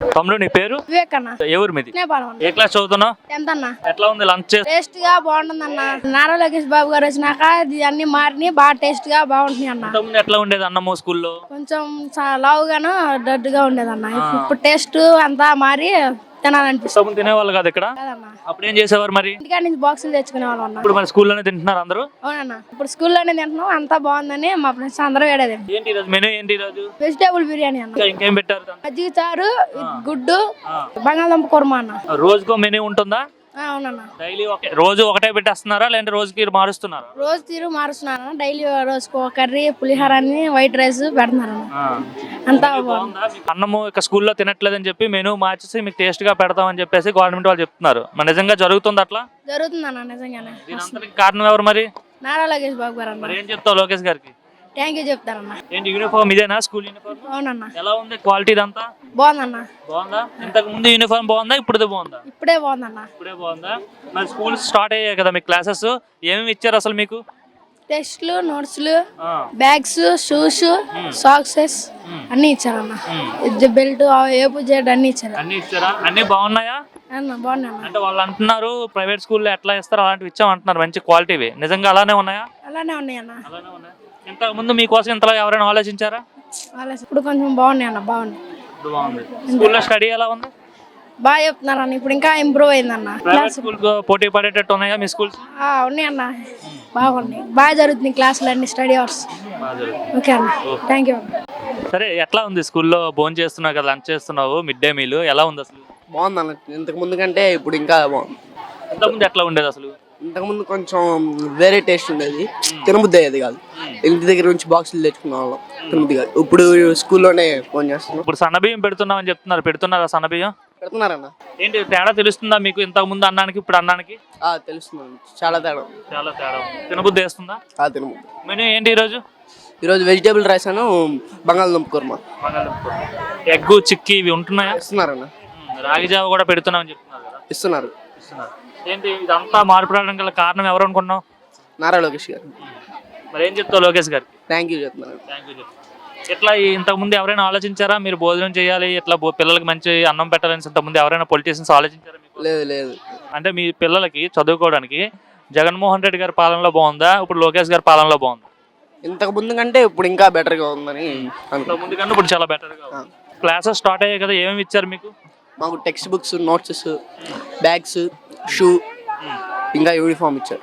తమ్ముడు నీ పేరు? వివేక్ అన్న ఏ ఊరు మీది ఏ క్లాస్ చదువుతున్నావు? ఎంత అన్న ఎట్లా ఉంది లంచ్? టేస్ట్గా బాగుంటుంది అన్న నారా లోకేష్ బాబు గారు వచ్చినాక అన్ని మారినాయి బాగా టేస్ట్గా బాగుంటున్నాయి అన్న. ఎట్లా ఉండేది అన్నము స్కూల్లో? కొంచెం లావుగాను దడ్డుగా ఉండేది అన్న ఇప్పుడు టేస్ట్ అంతా మారి తినాలనిపిస్తుంది. తినేవాళ్ళు కాదు ఇక్కడ? కదన్న. అప్పుడు ఏం చేసేవారు మరి? ఇంటికాడ నుంచి బాక్సులు తెచ్చుకునే వాళ్ళం అన్న. ఇప్పుడు మరి స్కూల్లోనే తింటున్నారు అందరూ? అవునన్న. ఇప్పుడు స్కూల్లోనే తింటున్నాం అంతా బాగుందని మా ఫ్రెండ్స్ అందరూ వేడేది ఏంటి ఈరోజు మెనూ ఏంటి ఈరోజు? వెజిటేబుల్ బిర్యానీ అన్న. ఇంకా ఇంకేం పెట్టారు? మజ్జిగ చారు గుడ్డు బంగాళదుంప కుర్మా అన్న. రోజుకో మెనూ ఉంటుందా? అవునన్న. డైలీ ఒకే రోజు ఒకటే పెట్టేస్తున్నారా లేదంటే రోజుకి మారుస్తున్నారా? రోజు తీరు మారుస్తున్నాను. డైలీ రోజుకు ఒక కర్రీ పులిహోర అని వైట్ రైస్ పెడుతున్నారు అంతా బాగుందా? మీకు అన్నము ఇక స్కూల్లో తినట్లేదని చెప్పి మెనూ మార్చేసి మీకు టేస్ట్గా పెడతామని చెప్పేసి గవర్నమెంట్ వాళ్ళు చెప్తున్నారు. మరి నిజంగా జరుగుతుంది అట్లా? జరుగుతుందన్న నిజంగానే. దీని అంతటికి కారణం ఎవరు మరి? నారా లోకేష్ బాబు గారు అన్న. మరి ఏం చెప్తావు లోకేష్ గారికి? థ్యాంక్ యూ చెప్తారన్న ఏంటి యూనిఫామ్ ఇదేనా? స్కూల్ యూనిఫామ్ అవునన్న. ఎలా ఉంది? క్వాలిటీ ఇదంతా బాగుందన్న. బాగుందా? ఇంతకు ముందు యూనిఫామ్ బాగుందా? ఇప్పుడు బాగుందా? ఇప్పుడే బాగుందన్న. ఇప్పుడే బాగుందా? మరి స్కూల్ స్టార్ట్ అయ్యాయి కదా మీ క్లాసెస్ ఏమేమి ఇచ్చారు అసలు మీకు? టెస్ట్లు నోట్స్లు బ్యాగ్స్ షూస్ సాక్సెస్ అన్నీ ఇచ్చారన్న. బెల్ట్ ఏపు జెడ్ అన్నీ ఇచ్చారు. అన్ని ఇచ్చారా? అన్ని బాగున్నాయా? అంటే వాళ్ళు అంటున్నారు ప్రైవేట్ స్కూల్లో ఎట్లా ఇస్తారో అలాంటివి ఇచ్చాం అంటున్నారు మంచి క్వాలిటీవి నిజంగా అలానే ఉన్నాయా? అలానే ఉన్నాయి అన్న అలానే ఉన్నాయి? ఇంతకు ముందు మీకోసం ఇంతలా ఎవరైనా ఆలోచించారా? ఇప్పుడు కొంచెం బాగున్నాయి అన్న బాగున్నాయి. ఇప్పుడు బాగుంది. స్కూల్లో స్టడీ ఎలా ఉంది? బాగా చెప్తున్నారు అన్న ఇప్పుడు ఇంకా ఇంప్రూవ్ అయిందన్న ప్రైవేట్ స్కూల్ పోటీ పడేటట్టు ఉన్నాయా మీ స్కూల్స్ ఆ, ఉన్నాయి అన్న. బాగున్నాయి. బాగా జరుగుతుంది క్లాసులు అన్ని స్టడీ అవర్స్ ఓకే అన్న. థ్యాంక్ యూ సరే ఎట్లా ఉంది స్కూల్లో? భోజనం చేస్తున్నావు కదా లంచ్ చేస్తున్నావు మిడ్ డే మీల్ ఎలా ఉంది అసలు? బాగుంది అన్న. ఇంతకు ముందు కంటే ఇప్పుడు ఇంకా బాగుంది. ఇంతకుముందు ఎట్లా ఉండేది అసలు? ఇంతకు ముందు కొంచెం వేరే టేస్ట్ ఉండేది. తినబుద్ధి అయ్యేది కాదు. ఇంటి దగ్గర నుంచి బాక్సులు తెచ్చుకునే వాళ్ళం. తినబుద్ధి కాదు. ఇప్పుడు స్కూల్లోనే ఫోన్ చేస్తున్నాం. ఇప్పుడు సన్నబియ్యం పెడుతున్నామని చెప్తున్నారు. పెడుతున్నారా సన్నబియ్యం పెడుతున్నారన్న. ఏంటి తేడా తెలుస్తుందా మీకు? ఇంతకు ముందు అన్నానికి ఇప్పుడు అన్నానికి? తెలుస్తుంది. చాలా తేడా. చాలా తేడా ఉంది. తినబుద్ధి వేస్తుందా ఆ తినబుద్ధి. మెనూ ఏంటి ఈరోజు? ఈరోజు వెజిటేబుల్ రైస్ అను బంగాళదుంప కుర్మా. ఎగ్గు చిక్కి ఇవి ఉంటున్నాయా? ఇస్తున్నారన్న. రాగి జావ కూడా పెడుతున్నామని చెప్తున్నారు కదా. ఇస్తున్నారు. ఇస్తున్నారు. ఏంటి ఇదంతా మార్పు రావడం గల కారణం ఎవరు అనుకున్నావు? నారా లోకేష్ గారు. మరి ఏం చెప్తావు లోకేష్ గారికి? థ్యాంక్ యూ చెప్తున్నారు థ్యాంక్ యూ ఇట్లా ఈ ఇంతకు ముందు ఎవరైనా ఆలోచించారా? మీరు భోజనం చేయాలి ఇట్లా బో- పిల్లలకి మంచి అన్నం పెట్టాలని ఇంతకు ముందు ఎవరైనా పొలిటీషియన్స్ ఆలోచించారా మీకు? లేదు లేదు. అంటే మీ పిల్లలకి చదువుకోవడానికి జగన్మోహన్ రెడ్డి గారి పాలనలో బాగుందా? ఇప్పుడు లోకేష్ గారి పాలనలో బాగుందా? ఇంతకు ముందు కంటే ఇప్పుడు ఇంకా బెటర్గా ఉందని అనుకుంటున్నాను ముందు కన్నా ఇప్పుడు చాలా బెటర్గా ఉంది. క్లాసెస్ స్టార్ట్ అయ్యాయి కదా ఏమేమి ఇచ్చారు మీకు? మాకు text books notes bags shoe. ఇంకా యూనిఫామ్ ఇచ్చారు.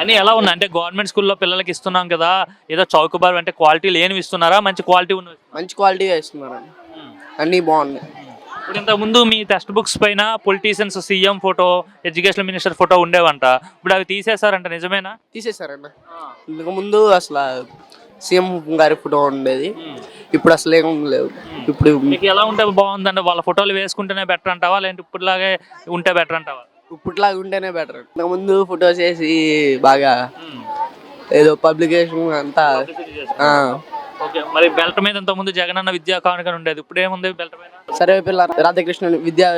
అని ఎలా ఉన్నాయి? అంటే గవర్నమెంట్ స్కూల్లో పిల్లలకి ఇస్తున్నాం కదా ఏదో చౌకబారు అంటే క్వాలిటీ లేనివి ఇస్తున్నారా? మంచి క్వాలిటీ ఉన్నవి మంచి క్వాలిటీగా ఇస్తున్నారండి. అన్నీ బాగున్నాయి. ఇప్పుడు ఇంతకు ముందు మీ టెక్స్ట్ బుక్స్ పైన politicians CM photo education minister photo ఉండేవంట. ఇప్పుడు అవి తీసేశారంట నిజమేనా? తీసేశారన్న ఇంతకు ముందు అసలు సీఎం గారి ఫోటో ఉండేది. ఇప్పుడు అసలు ఏం లేవు. ఇప్పుడు మీకు ఎలా ఉంటే బాగుందంటే వాళ్ళ ఫోటోలు వేసుకుంటేనే బెటర్ అంటావా? లేదంటే ఇప్పుడులాగే ఉంటే బెటర్ అంటావా? ఇప్పటిలాగా ఉంటేనే బెటర్ ఇంతకు ముందు ఫోటోస్ వేసి బాగా ఏదో పబ్లికేషన్ అంతా ఆ, ఓకే మరి బెల్ట్ మీద ఇంతకు ముందు జగనన్న విద్యా కానుక ఉండేది. ఇప్పుడు ఏముంది బెల్ట్ పైన సర్వేపల్లి రాధాకృష్ణ విద్యా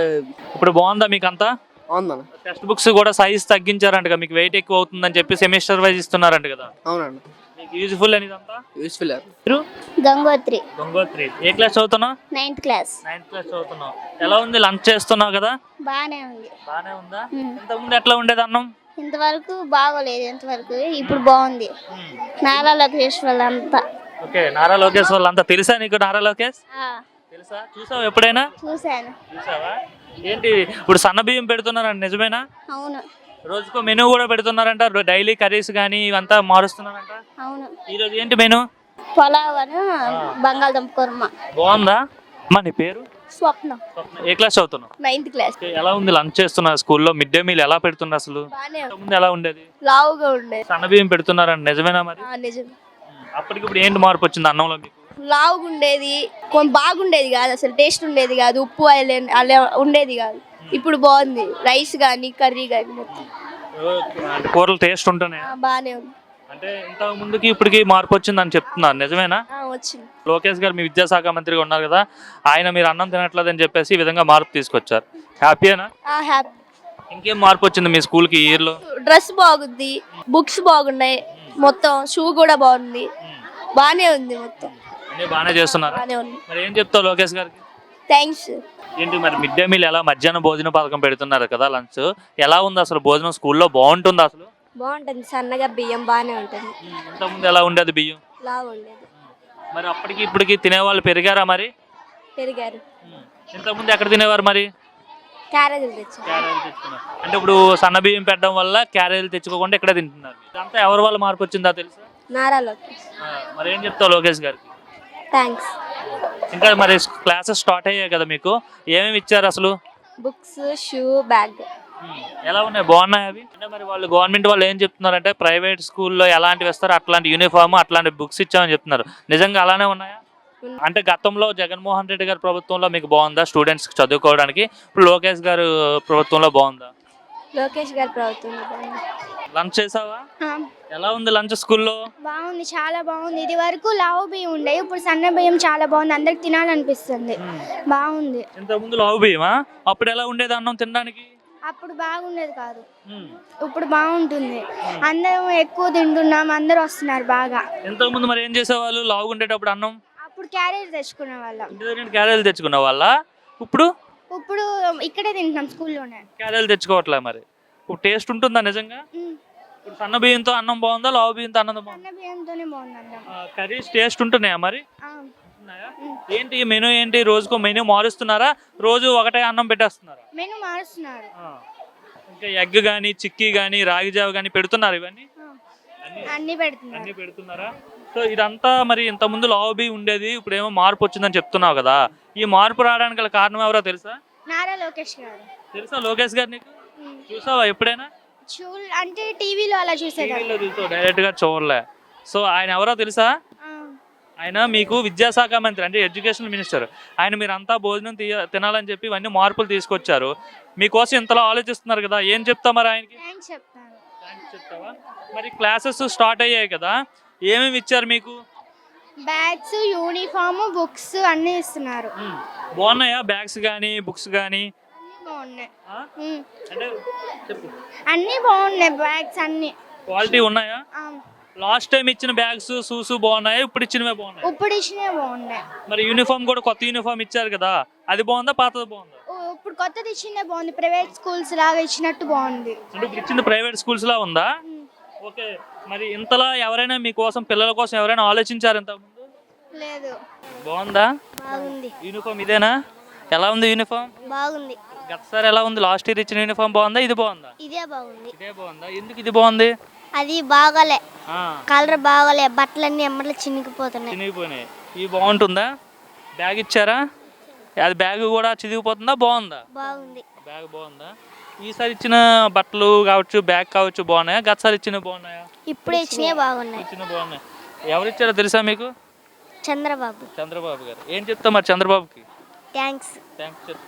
ఇప్పుడు బాగుందా మీకు అంతా అవుందన్న టెక్స్ట్ బుక్స్ కూడా సైజ్ తగ్గించారంట కదా, మీకు వెయిట్ ఎక్కువ అవుతుందని చెప్పి సెమిస్టర్ వైజ్ ఇస్తున్నారంట కదా. అవునండి. మీకు యూజ్ఫుల్ అని ఇదంతా? యూస్ఫుల్ మీరు? గంగోత్రి. గంగోత్రి. ఏ క్లాస్ చదువుతున్నావు? నైన్త్ క్లాస్ నైన్త్ క్లాస్ చదువుతున్నావు. ఎలా ఉంది లంచ్ చేస్తున్నావు కదా? బాగానే ఉంది. బానే ఉందా? ఇంతకుముందు ఎట్లా ఉండేది అన్నం? ఇంతవరకు బాగోలేదు ఇంతవరకు ఇప్పుడు బాగుంది. నారా లోకేష్ వాళ్ళంతా. ఓకే నారా లోకేష్ వాళ్ళంతా. తెలుసా నీకు నారా లోకేష్? ఆ, తెలుసా? చూసావు ఎప్పుడైనా? చూశాను. చూసావా? ఏంటి? ఇప్పుడు సన్న బియ్యం పెడుతున్నారంట నిజమేనా? అవును. రోజుకో మెనూ కూడా పెడుతున్నారంట డైలీ కర్రీస్ కానీ ఇవంతా మారుస్తున్నారంట. అవును. ఈ రోజు ఏంటి మెనూ? పొలావ్ అని బంగాళదుంప కుర్మ. బాగుందా? అమ్మా నీ పేరు? స్వప్నం. స్వప్న. ఏ క్లాస్ చదువుతున్నావు? Ninth class. ఎలా ఉంది లంచ్ చేస్తున్నా స్కూల్లో? మిడ్ డే మీల్ ఎలా పెడుతున్నారు అసలు? ముందు ఎలా ఉండేది? లావుగా ఉండేది సన్న బియ్యం పెడుతున్నారంట నిజమేనా మరి? నిజం అప్పటికి ఇప్పుడు ఏంటి మార్పు వచ్చింది అన్నంలో మీకు లావుగా ఉండేది కొంచెం బాగుండేది కాదు అసలు టేస్ట్ ఉండేది కాదు ఉప్పు అలా అలా ఉండేది కాదు. ఇప్పుడు బాగుంది రైస్ కానీ కర్రీ కానీ మొత్తం. కూరలు టేస్ట్ ఉంటున్నాయి బాగానే ఉంది. అంటే ఇంత ముందుకి ఇప్పటికి మార్పు వచ్చిందని చెప్తున్నారు నిజమేనా? వచ్చింది. లోకేష్ గారు మీ విద్యాశాఖ మంత్రిగా ఉన్నారు కదా ఆయన మీరు అన్నం తినట్లేదని చెప్పేసి ఈ విధంగా మార్పు తీసుకొచ్చారు. హ్యాపీయేనా? హ్యాపీ ఇంకేం మార్పు వచ్చింది మీ స్కూల్కి ఈ ఇయర్లో? డ్రెస్ బాగుంది బుక్స్ బాగున్నాయి మొత్తం షూ కూడా బాగుంది. బాగానే ఉంది మొత్తం. అన్నీ బాగానే చేస్తున్నారు. బాగానే ఉంది. మరి ఏం చెప్తావు లోకేష్ గారికి? థ్యాంక్స్ ఏంటి మరి మిడ్ డే మీల్ ఎలా మధ్యాహ్నం భోజన పథకం పెడుతున్నారు కదా లంచ్? ఎలా ఉంది అసలు భోజనం స్కూల్లో? బాగుంటుంది అసలు? బాగుంటుంది. సన్నగా బియ్యం బాగానే ఉంటుంది. ఇంతకుముందు ఎలా ఉండేది బియ్యం? లావు ఉండేది. మరి అప్పటికి ఇప్పటికి తినేవాళ్ళు పెరిగారా మరి? పెరిగారు. ఇంతకుముందు ఎక్కడ తినేవారు మరి? క్యారేజీలు తెచ్చారు. క్యారేజీలు తెచ్చుకున్నారు. అంటే ఇప్పుడు సన్న బియ్యం పెట్టడం వల్ల క్యారేజీలు తెచ్చుకోకుండా ఇక్కడే తింటున్నారు. ఇదంతా ఎవరి వల్ల మార్పు వచ్చిందా తెలుసా? నారా లోకేష్. ఆ, మరి ఏం చెప్తావు లోకేష్ గారికి? థ్యాంక్స్ ఇంకా మరి క్లాసెస్ స్టార్ట్ అయ్యాయి కదా మీకు ఏమేమి ఇచ్చారు అసలు? బుక్స్ షూ బ్యాగ్ ఎలా ఉన్నాయి? బాగున్నాయి అవి? అంటే మరి వాళ్ళు గవర్నమెంట్ వాళ్ళు ఏం చెప్తున్నారంటే ప్రైవేట్ స్కూల్లో ఎలాంటివి ఇస్తారో అట్లాంటి యూనిఫామ్ అట్లాంటి బుక్స్ ఇచ్చామని చెప్తున్నారు. నిజంగా అలానే ఉన్నాయా? అంటే గతంలో జగన్మోహన్ రెడ్డి గారి ప్రభుత్వంలో మీకు బాగుందా స్టూడెంట్స్ చదువుకోవడానికి? ఇప్పుడు లోకేష్ గారు ప్రభుత్వంలో బాగుందా? లోకేష్ గారి ప్రభుత్వం. లంచ్ చేసావా? ఎలా ఉంది లంచ్ స్కూల్లో? బాగుంది చాలా బాగుంది. ఇది వరకు లావు బియ్యం ఉండే ఇప్పుడు సన్న బియ్యం చాలా బాగుంది. అందరికి తినాలనిపిస్తుంది. బాగుంది. ఇంతకుముందు లావు బియ్యమా? అప్పుడు ఎలా ఉండేది అన్నం తినడానికి? అప్పుడు బాగుండేది కాదు. ఇప్పుడు బాగుంటుంది. అందరం ఎక్కువ తింటున్నాం అందరూ వస్తున్నారు బాగా. ఇంతకుముందు మరి ఏం చేసేవాళ్ళు? లావుగా ఉండేటప్పుడు అన్నం? అప్పుడు క్యారేజ్ తెచ్చుకునే వాళ్ళం. క్యారేజీలు తెచ్చుకునే వాళ్ళ? ఇప్పుడు? ఇప్పుడు ఇక్కడే తింటున్నాం స్కూల్లోనే. క్యారేజీలు తెచ్చుకోవట్లే మరి? ఇప్పుడు టేస్ట్ ఉంటుందా నిజంగా. ఇప్పుడు సన్న బియ్యంతో అన్నం బాగుందా లావు బియ్యంతో అన్నం బాగుందా? బియ్యంతోనే కర్రీస్ టేస్ట్ ఉంటున్నాయా మరి? ఏంటి మెనూ ఏంటి? రోజుకో మెనూ మారుస్తున్నారా? రోజు ఒకటే అన్నం పెట్టేస్తున్నారా? మెను మారుస్తున్నారు. ఇంకా ఎగ్ కానీ చిక్కీ కానీ రాగి జావ కానీ పెడుతున్నారు ఇవన్నీ? అన్ని పెడుతున్నారు. అన్ని పెడుతున్నారా? సో ఇదంతా మరి ఇంత ముందు లాబీ ఉండేది ఇప్పుడు ఏమో మార్పు వచ్చిందని చెప్తున్నావు కదా. ఈ మార్పు రావడానికి గల కారణం ఎవరో తెలుసా? నారా లోకేష్ గారు. తెలుసా లోకేష్ గారు నీకు. చూసావా ఎప్పుడైనా? చూ అంటే టీవీలో అలా చూసేదాన్ని. టీవీలో చూసావు డైరెక్ట్గా చూడలే. సో ఆయన ఎవరో తెలుసా? ఆయన మీకు విద్యాశాఖ మంత్రి అంటే ఎడ్యుకేషన్ మినిస్టర్. ఆయన మీరు అంతా భోజనం తీయ తినాలని చెప్పి ఇవన్నీ మార్పులు తీసుకొచ్చారు. మీకోసం ఇంతలో ఆలోచిస్తున్నారు కదా ఏం చెప్తా మరి ఆయనకి? చెప్తాను? థాంక్స్ చెప్తావా? మరి క్లాసెస్ స్టార్ట్ అయ్యాయి కదా ఏమేమి ఇచ్చారు మీకు? బ్యాగ్స్ యూనిఫామ్ బుక్స్ అన్నీ ఇస్తున్నారు. బాగున్నాయా బ్యాగ్స్ కానీ బుక్స్ కానీ అన్నీ బాగున్నాయి. అంటే చెప్పు. అన్నీ బాగున్నాయి బ్యాగ్స్ అన్నీ. క్వాలిటీ ఉన్నాయా? లాస్ట్ టైం ఇచ్చిన బ్యాగ్స్ షూస్ బాగున్నాయా? ఇప్పుడు ఇచ్చినవే బాగున్నాయి? ఇప్పుడు ఇచ్చినవి బాగున్నాయి. మరి యూనిఫామ్ కూడా కొత్త యూనిఫామ్ ఇచ్చారు కదా అది బాగుందా పాతది బాగుందా? ఇప్పుడు కొత్తది ఇచ్చిందే బాగుంది. ప్రైవేట్ స్కూల్స్ లాగా ఇచ్చినట్టు బాగుంది. అంటే ఇప్పుడు ఇచ్చింది ప్రైవేట్ స్కూల్స్ లా ఉందా? ఓకే మరి ఇంతలా ఎవరైనా మీకోసం పిల్లల కోసం ఎవరైనా ఆలోచించారు ఇంత ముందు లేదు. బాగుందా? బాగుంది. యూనిఫామ్ ఇదేనా? ఎలా ఉంది యూనిఫామ్? బాగుంది. గతసారి ఎలా ఉంది? లాస్ట్ ఇయర్ ఇచ్చిన యూనిఫామ్ బాగుందా? ఇది బాగుందా? ఇదే బాగుంది. ఇదే బాగుందా? ఎందుకు ఇది బాగుంది? అది బాగాలే. కలర్ బాగాలే. బట్టలన్నీ ఎమ్మట్లు చినిగిపోతున్నాయి. చినిగిపోయినాయి. ఇవి బాగుంటుందా? బ్యాగ్ ఇచ్చారా? అది బ్యాగ్ కూడా చిదిగిపోతుందా బాగుందా? బాగుంది. బ్యాగ్ బాగుందా? ఈసారి ఇచ్చిన బట్టలు కావచ్చు బ్యాగ్ కావచ్చు బాగున్నాయా? గతసారి ఇచ్చిన బాగున్నాయా? ఇప్పుడు ఇచ్చినవి బాగున్నాయి. ఇచ్చిన బాగున్నాయి. ఎవరు ఇచ్చారో తెలుసా మీకు? చంద్రబాబు. చంద్రబాబు గారు. ఏం చెప్తా మరి చంద్రబాబుకి? థ్యాంక్స్. థ్యాంక్స్ చెప్తా.